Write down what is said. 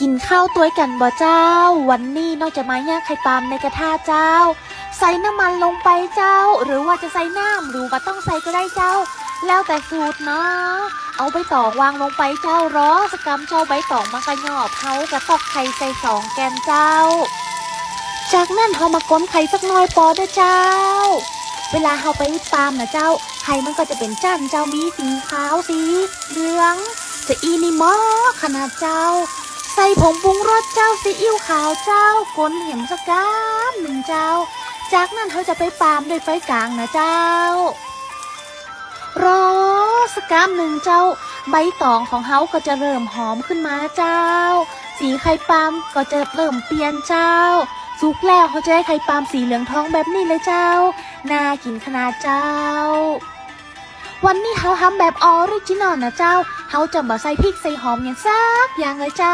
กินข้าวตัวยกันบ่เจ้า วันนี้นอกจากมาย่างไข่ปามในกระทะเจ้า ใส่น้ำมันลงไปเจ้า หรือว่าจะใส่น้ำหรือว่าต้องใส่ก็ได้เจ้า แล้วแต่สูตรเนาะเอาใบตองวางลงไปเจ้ารอสกำเจ้าใบตองมากระยอบเขากระตอกไข่ใส่สองแกนเจ้า จากนั้นเฮามาก้นไข่สักหน้อยปอเด้อเจ้า เวลาเฮาไปปามนะเจ้าไข่มันก็จะเป็นจ้านเจ้ามีสีขาวสีเหลืองจะอีนี่มอขนาดเจ้า ใส่ผงปรุงรสเจ้าซีอิ๊วขาวเจ้าก้นเห็มสักกามหนึ่งเจ้า จากนั้นเขาจะไปปามด้วยไฟกลางนะเจ้ารอสกกามหนึ่งเจ้า ใบตองของเขาก็จะเริ่มหอมขึ้นมาเจ้า สีไข่ปามก็จะเริ่มเปลี่ยนเจ้าสุกแล้วเขาจะได้ไข่ปามสีเหลืองทองแบบนี้เลยเจ้า น่ากินขนาดเจ้า วันนี้เขาทำแบบออริจินอลนะเจ้าเขาจะบ่ใส่พริกใส่หอมอย่างซักอย่างเลยเจ้า